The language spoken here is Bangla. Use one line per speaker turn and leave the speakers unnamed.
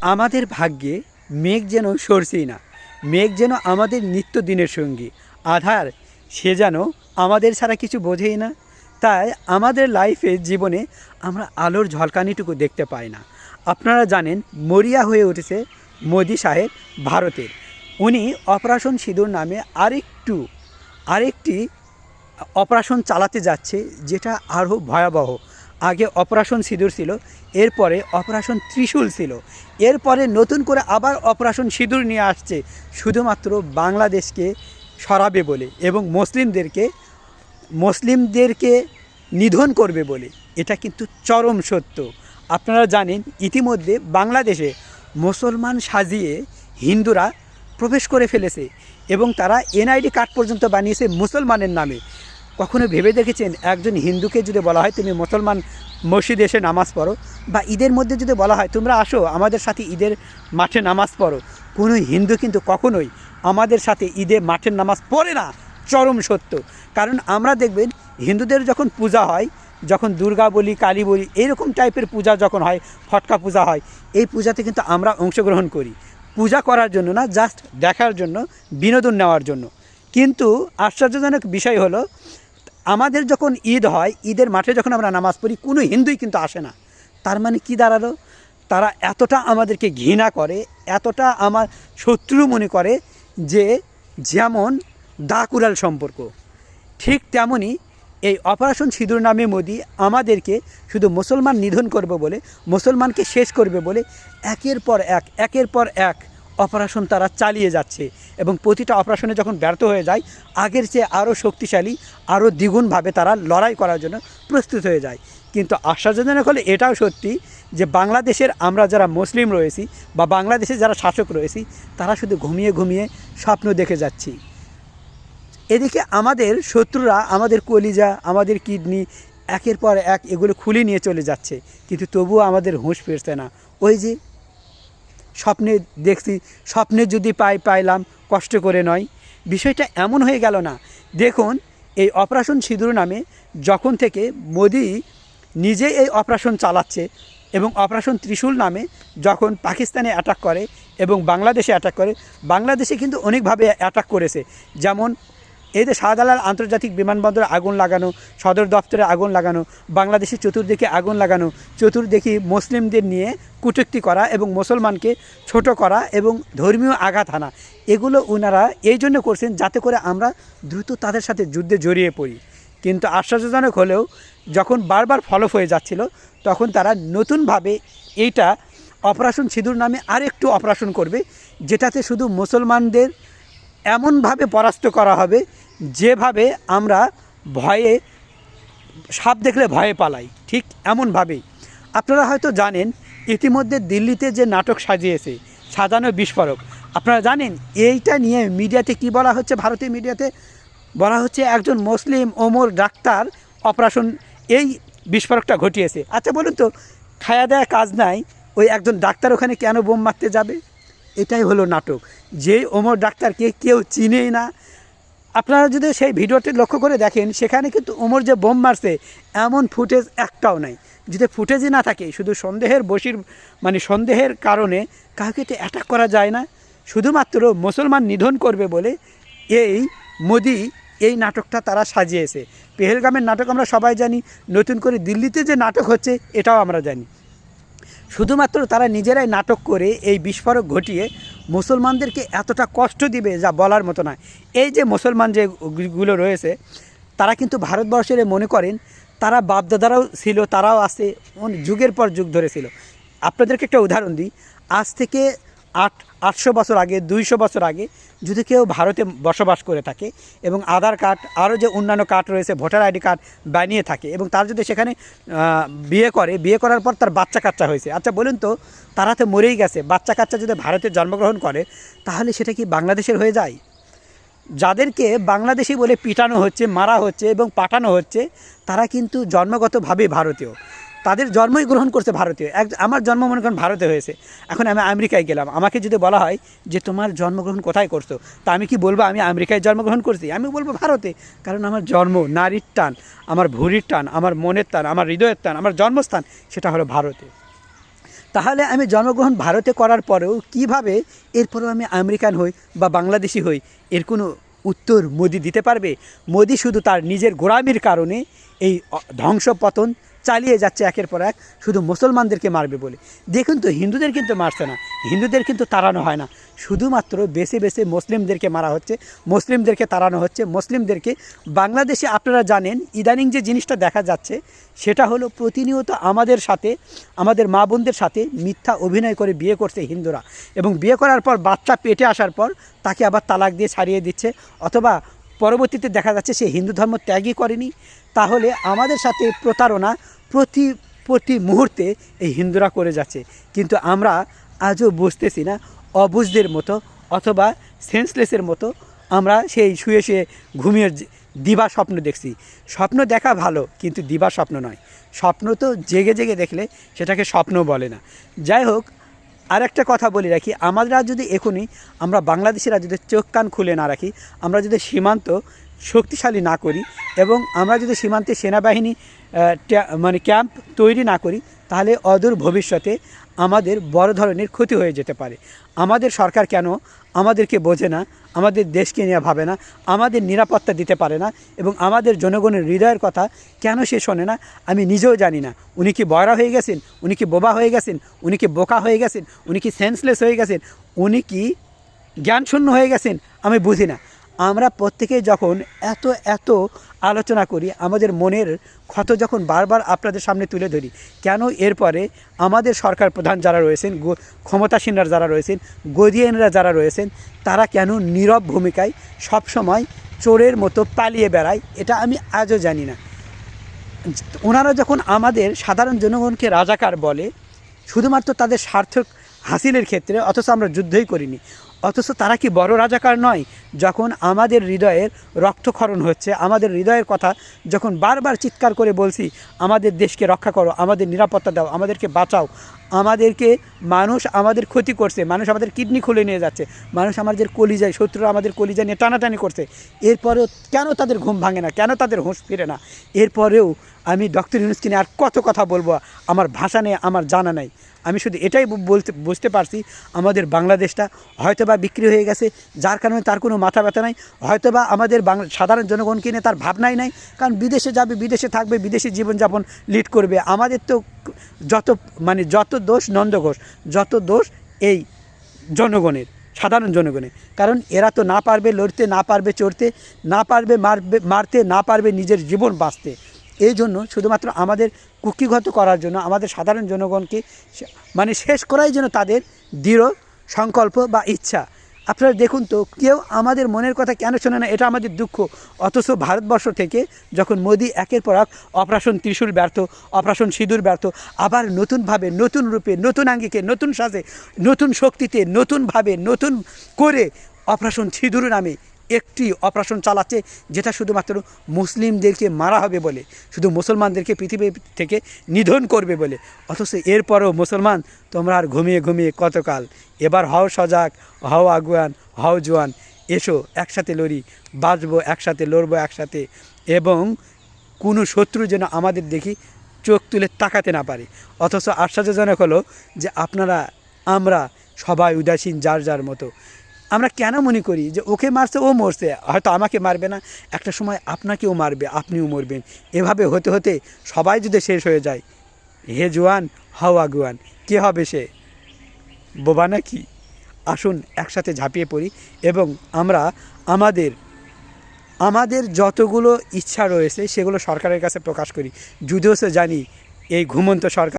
আমাদের ভাগ্যে মেঘ যেন সরছেই না। মেঘ যেন আমাদের নিত্যদিনের সঙ্গী। আধার, সে যেন আমাদের ছাড়া কিছু বোঝেই না। তাই আমাদের লাইফে জীবনে আমরা আলোর ঝলকানিটুকু দেখতে পাই না। আপনারা জানেন, মরিয়া হয়ে উঠেছে মোদি সাহেব ভারতের। উনি অপারেশন সিঁদুর নামে আরেকটু, আরেকটি অপারেশন চালাতে যাচ্ছে, যেটা আরও ভয়াবহ। আগে অপারেশন সিঁদুর ছিল, এরপরে অপারেশন ত্রিশূল ছিল। এরপরে নতুন করে আবার অপারেশন সিঁদুর নিয়ে আসছে, শুধুমাত্র বাংলাদেশকে সরাবে বলে এবং মুসলিমদেরকে মুসলিমদেরকে নিধন করবে বলে। এটা কিন্তু চরম সত্য। আপনারা জানেন, ইতিমধ্যে বাংলাদেশে মুসলমান সাজিয়ে হিন্দুরা প্রবেশ করে ফেলেছে এবং তারা এনআইডি কার্ড পর্যন্ত বানিয়েছে মুসলমানের নামে। কখনো ভেবে দেখেছেন একজন হিন্দুকে যদি বলা হয় তুমি মুসলমান মসজিদে এসে নামাজ পড়ো? বা ঈদের মধ্যে যদি বলা হয়, তোমরা আসো, আমাদের সাথে ঈদের মাঠে নামাজ পড়ো। কোনো হিন্দু কিন্তু কখনোই আমাদের সাথে ঈদে মাঠের নামাজ পড়ে না। চরম সত্য। কারণ আমরা দেখবেন, হিন্দুদের যখন পূজা হয়, যখন দুর্গা বলি, কালী বলি, এরকম টাইপের পূজা যখন হয়, ফটকা পূজা হয়, এই পূজাতে কিন্তু আমরা অংশগ্রহণ করি। পূজা করার জন্য না জাস্ট দেখার জন্য, বিনোদন নেওয়ার জন্য। কিন্তু আশ্চর্যজনক বিষয় হলো আমাদের যখন ঈদ হয়, ঈদের মাঠে যখন আমরা নামাজ পড়ি, কোনো হিন্দুই কিন্তু আসে না। তার মানে কি দাঁড়াল? তারা এতটা আমাদেরকে ঘৃণা করে, এতটা আমার শত্রু মনে করে যে যেমন দা কুড়াল সম্পর্ক। ঠিক তেমনই এই অপারেশন সিঁদুর নামে মোদি আমাদেরকে শুধু মুসলমান নিধন করবে বলে, মুসলমানকে শেষ করবে বলে, একের পর এক, একের পর এক অপারেশন তারা চালিয়ে যাচ্ছে এবং প্রতিটা অপারেশনে যখন ব্যর্থ হয়ে যায়, আগের চেয়ে আরও শক্তিশালী, আরও দ্বিগুণভাবে তারা লড়াই করার জন্য প্রস্তুত হয়ে যায়। কিন্তু আশ্চর্যজনক হলে এটাও সত্যি যে বাংলাদেশের আমরা যারা মুসলিম রয়েছি বা বাংলাদেশে যারা শাসক রয়েছি, তারা শুধু ঘুমিয়ে ঘুমিয়ে স্বপ্ন দেখে যাচ্ছি। এদিকে আমাদের শত্রুরা, আমাদের কলিজা, আমাদের কিডনি একের পর এক এগুলো খুলে নিয়ে চলে যাচ্ছে। কিন্তু তবুও আমাদের হুঁশ ফিরছে না। ওই যে স্বপ্নে দেখছি, স্বপ্নে যদি পাই, পাইলাম, কষ্ট করে নয়। বিষয়টা এমন হয়ে গেল না। দেখুন, এই অপারেশন সিঁদুর নামে যখন থেকে মোদি নিজে এই অপারেশন চালাচ্ছে এবং অপারেশন ত্রিশূল নামে যখন পাকিস্তানে অ্যাটাক করে এবং বাংলাদেশে অ্যাটাক করে, বাংলাদেশে কিন্তু অনেকভাবে অ্যাটাক করেছে। যেমন যে শাহজালাল আন্তর্জাতিক বিমানবন্দরে আগুন লাগানো, সদর দপ্তরে আগুন লাগানো, বাংলাদেশের চতুর্দিকে আগুন লাগানো, চতুর্দিকে মুসলিমদের নিয়ে কটূক্তি করা এবং মুসলমানকে ছোট করা এবং ধর্মীয় আঘাত হানা এগুলো ওনারা এই জন্য করছেন যাতে করে আমরা দ্রুত তাদের সাথে যুদ্ধে জড়িয়ে পড়ি। কিন্তু আশ্চর্যজনক হলেও যখন বারবার ফলপ হয়ে যাচ্ছিল, তখন তারা নতুনভাবে এইটা অপারেশন সিঁদুর নামে আরেকটু অপারেশন করবে, যেটাতে শুধু মুসলমানদের এমনভাবে পরাস্ত করা হবে যেভাবে আমরা ভয়ে, সাপ দেখলে ভয়ে পালাই, ঠিক এমনভাবেই। আপনারা হয়তো জানেন, ইতিমধ্যে দিল্লিতে যে নাটক সাজিয়েছে, সাজানো বিস্ফোরক। আপনারা জানেন, এইটা নিয়ে মিডিয়াতে কি বলা হচ্ছে? ভারতীয় মিডিয়াতে বলা হচ্ছে একজন মুসলিম ওমর ডাক্তার অপারেশন, এই বিস্ফোরকটা ঘটিয়েছে। আচ্ছা বলুন তো, খায়া দেয়া কাজ নাই, ওই একজন ডাক্তার ওখানে কেন বোম মারতে যাবে? এটাই হলো নাটক। যে ওমর ডাক্তারকে কেউ চিনেই না। আপনারা যদি সেই ভিডিওটি লক্ষ্য করে দেখেন, সেখানে কিন্তু ওমর যে বোম মারছে, এমন ফুটেজ একটাও নাই। যদি ফুটেজই না থাকে, শুধু সন্দেহের বসির মানে সন্দেহের কারণে কাউকে তো অ্যাটাক করা যায় না। শুধুমাত্র মুসলমান নিধন করবে বলে এই মোদি এই নাটকটা তারা সাজিয়েছে। পেহেলগামের নাটক আমরা সবাই জানি, নতুন করে দিল্লিতে যে নাটক হচ্ছে, এটাও আমরা জানি। শুধুমাত্র তারা নিজেরাই নাটক করে এই বিস্ফোরক ঘটিয়ে মুসলমানদেরকে এতটা কষ্ট দিবে যা বলার মতো নয়। এই যে মুসলমান যেগুলো রয়েছে, তারা কিন্তু ভারতবর্ষের মনে করেন তারা বাপদাদারাও ছিল, তারাও আছে যুগের পর যুগ ধরে ছিল। আপনাদেরকে একটা উদাহরণ দিই। আজ থেকে আট আটশো বছর আগে, দুইশো বছর আগে যদি কেউ ভারতে বসবাস করে থাকে এবং আধার কার্ড, আরও যে অন্যান্য কার্ড রয়েছে, ভোটার আইডি কার্ড বানিয়ে থাকে এবং তার যদি সেখানে বিয়ে করে, বিয়ে করার পর তার বাচ্চা কাচ্চা হয়েছে। আচ্ছা বলুন তো, তারা তো মরেই গেছে। বাচ্চা কাচ্চা যদি ভারতে জন্মগ্রহণ করে, তাহলে সেটা কি বাংলাদেশের হয়ে যায়? যাদেরকে বাংলাদেশি বলে পিটানো হচ্ছে, মারা হচ্ছে এবং পাঠানো হচ্ছে, তারা কিন্তু জন্মগতভাবে ভারতীয়। তাদের জন্মই গ্রহণ করছে ভারতীয়। এক আমার জন্ম মনে করেন ভারতে হয়েছে। এখন আমি আমেরিকায় গেলাম। আমাকে যদি বলা হয় যে তোমার জন্মগ্রহণ কোথায় করছ, তা আমি কি বলব? আমি আমেরিকায় জন্মগ্রহণ করছি? আমি বলব ভারতে। কারণ আমার জন্ম, নারীর টান, আমার ভুরির টান, আমার মনের টান, আমার হৃদয়ের টান, আমার জন্মস্থান, সেটা হলো ভারতে। তাহলে আমি জন্মগ্রহণ ভারতে করার পরেও কীভাবে এরপরেও আমি আমেরিকান হই বা বাংলাদেশি হই? এর কোনো উত্তর মোদি দিতে পারবে? মোদি শুধু তার নিজের গোড়ামির কারণে এই অ- ধ্বংস পতন চালিয়ে যাচ্ছে একের পর এক, শুধু মুসলমানদেরকে মারবে বলে। দেখুন তো, হিন্দুদের কিন্তু মারছে না। হিন্দুদের কিন্তু তাড়ানো হয় না। শুধুমাত্র বেছে বেছে মুসলিমদেরকে মারা হচ্ছে। মুসলিমদেরকে তাড়ানো হচ্ছে। মুসলিমদেরকে বাংলাদেশে আপনারা জানেন, ইদানিং যে জিনিসটা দেখা যাচ্ছে, সেটা হলো প্রতিনিয়ত আমাদের সাথে, আমাদের মা বোনদের সাথে মিথ্যা অভিনয় করে বিয়ে করছে হিন্দুরা। এবং বিয়ে করার পর বাচ্চা পেটে আসার পর তাকে আবার তালাক দিয়ে ছাড়িয়ে দিচ্ছে। অথবা পরবর্তীতে দেখা যাচ্ছে সে হিন্দু ধর্ম ত্যাগই করেনি। তাহলে আমাদের সাথে প্রতারণা প্রতি প্রতি মুহূর্তে এই হিন্দুরা করে যাচ্ছে। কিন্তু আমরা আজও বুঝতেছি না, অবুঝদের মতো অথবা সেন্সলেসের মতো আমরা সেই শুয়ে শুয়ে ঘুমিয়ে দিবা স্বপ্ন দেখছি। স্বপ্ন দেখা ভালো, কিন্তু দিবা স্বপ্ন নয়। স্বপ্ন তো জেগে জেগে দেখলে সেটাকে স্বপ্ন বলে না। যাই হোক আর একটা কথা বলে রাখি আমরা যদি এখনই আমরা বাংলাদেশিরা যদি চোখ কান খুলে না রাখি, আমরা যদি সীমান্ত শক্তিশালী না করি এবং আমরা যদি সীমান্তে সেনাবাহিনী মানে ক্যাম্প তৈরি না করি, তাহলে অদূর ভবিষ্যতে আমাদের বড় ধরনের ক্ষতি হয়ে যেতে পারে। আমাদের সরকার কেন আমাদেরকে বোঝে না, আমাদের দেশকে নিয়ে ভাবে না, আমাদের নিরাপত্তা দিতে পারে না এবং আমাদের জনগণের হৃদয়ের কথা কেন সে শোনে না, আমি নিজেও জানি না। উনি কি বয়রা হয়ে গেছেন? উনি কি বোবা হয়ে গেছেন? উনি কি বোকা হয়ে গেছেন? উনি কি সেন্সলেস হয়ে গেছেন? উনি কি জ্ঞানশূন্য হয়ে গেছেন? আমি বুঝি না। আমরা প্রত্যেকেই যখন এত এত আলোচনা করি, আমাদের মনের ক্ষত যখন বারবার আপনাদের সামনে তুলে ধরি, কেন এরপরে আমাদের সরকার প্রধান যারা রয়েছেন ক্ষমতাসীনরা যারা রয়েছেন, গদিয়ানরা যারা রয়েছেন, তারা কেন নীরব ভূমিকায় সবসময় চোরের মতো পালিয়ে বেড়ায়, এটা আমি আজও জানি না। ওনারা যখন আমাদের সাধারণ জনগণকে রাজাকার বলে, শুধুমাত্র তাদের স্বার্থ হাসিলের ক্ষেত্রে, অথচ আমরা যুদ্ধই করিনি অথচ তারা কি বড় রাজাকার নয়? যখন আমাদের হৃদয়ের রক্তক্ষরণ হচ্ছে, আমাদের হৃদয়ের কথা যখন বারবার চিৎকার করে বলছি, আমাদের দেশকে রক্ষা করো, আমাদের নিরাপত্তা দাও, আমাদেরকে বাঁচাও, আমাদেরকে মানুষ আমাদের ক্ষতি করছে, মানুষ আমাদের কিডনি খুলে নিয়ে যাচ্ছে, মানুষ আমাদের কলিজায়, শত্রুরা আমাদের কলিজা নিয়ে টানাটানি করছে, এরপরেও কেন তাদের ঘুম ভাঙে না? কেন তাদের হুঁশ ফিরে না? এরপরেও আমি ডক্টর ইউনুসকে নিয়ে আর কত কথা বলব? আমার ভাষা নেই, আমার জানা নাই। আমি শুধু এটাই বলতে বুঝতে পারছি, আমাদের বাংলাদেশটা হয়তোবা বিক্রি হয়ে গেছে, যার কারণে তার কোনো মাথা ব্যথা নাই। হয়তোবা আমাদের বাংলা সাধারণ জনগণকে নিয়ে তার ভাবনাই নাই, কারণ বিদেশে যাবে, বিদেশে থাকবে, বিদেশে জীবনযাপন লিড করবে। আমাদের তো যত মানে যত দোষ নন্দ ঘোষ যত দোষ এই জনগণের, সাধারণ জনগণের। কারণ এরা তো না পারবে লড়তে, না পারবে চড়তে, না পারবে মারবে মারতে, না পারবে নিজের জীবন বাঁচতে। এই জন্য শুধুমাত্র আমাদের কুকিগত করার জন্য, আমাদের সাধারণ জনগণকে মানে শেষ করাই যেন তাদের দৃঢ় সংকল্প বা ইচ্ছা। আপনারা দেখুন তো, কেউ আমাদের মনের কথা কেন শোনে না, এটা আমাদের দুঃখ। অথচ ভারতবর্ষ থেকে যখন মোদী একের পর এক অপারেশন ত্রিশূল ব্যর্থ, অপারেশন সিঁদুর ব্যর্থ, আবার নতুনভাবে, নতুন রূপে, নতুন আঙ্গিকে, নতুন সাজে, নতুন শক্তিতে, নতুনভাবে, নতুন করে অপারেশন সিঁদুর নামে একটি অপারেশন চালাচ্ছে, যেটা শুধুমাত্র মুসলিমদেরকে মারা হবে বলে, শুধু মুসলমানদেরকে পৃথিবী থেকে নিধন করবে বলে। অথচ এরপরও মুসলমান, তোমরা আর ঘুমিয়ে ঘুমিয়ে কতকাল? এবার হও সজাগ, হও আগুয়ান, হও জোয়ান, এসো একসাথে লড়ি, বাঁচবো একসাথে, লড়বো একসাথে, এবং কোনো শত্রু যেন আমাদের দেখি চোখ তুলে তাকাতে না পারে। অথচ আশ্চর্যজনক হলো যে আপনারা, আমরা সবাই উদাসীন যার যার মতো। আমরা কেন মনে করি যে ওকে মারছে, ও মরছে? হয়তো আমাকে মারবে না। একটা সময় আপনাকেও মারবে, আপনিও মরবেন। এভাবে হতে হতে সবাই যদি শেষ হয়ে যায়, হে জোয়ান, হাও আগুয়ান, কে হবে সে? বোবা নাকি? আসুন একসাথে ঝাঁপিয়ে পড়ি এবং আমরা আমাদের আমাদের যতগুলো ইচ্ছা রয়েছে সেগুলো সরকারের কাছে প্রকাশ করি। যদিও সে জানি এই ঘুমন্ত সরকার